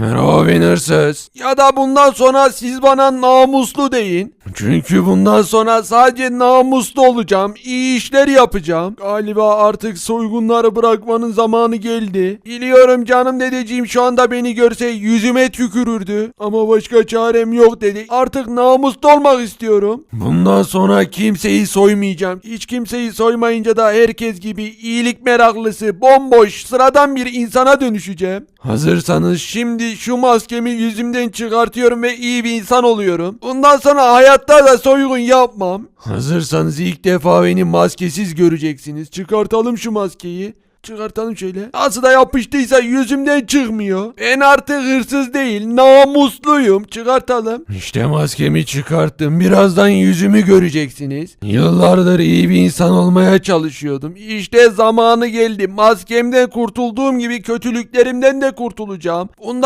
Merhaba ben hırsız. Ya da bundan sonra siz bana namuslu deyin. Çünkü bundan sonra sadece namuslu olacağım. iyi işler yapacağım. Galiba artık soygunları bırakmanın zamanı geldi. Biliyorum canım dedeciğim şu anda beni görse yüzüme tükürürdü. Ama başka çarem yok dedi. Artık namuslu olmak istiyorum. Bundan sonra kimseyi soymayacağım. Hiç kimseyi soymayınca da herkes gibi iyilik meraklısı, bomboş, sıradan bir insana dönüşeceğim. Hazırsanız şimdi şu maskemi yüzümden çıkartıyorum ve iyi bir insan oluyorum. Bundan sonra hayatta da soygun yapmam. Hazırsanız ilk defa beni maskesiz göreceksiniz. Çıkartalım şu maskeyi. Çıkartalım şöyle. Nasıl da yapıştıysa yüzümden çıkmıyor. Ben artık hırsız değil namusluyum. Çıkartalım. İşte maskemi çıkarttım. Birazdan yüzümü göreceksiniz. Yıllardır iyi bir insan olmaya çalışıyordum. İşte zamanı geldi. Maskemden kurtulduğum gibi kötülüklerimden de kurtulacağım. Bundan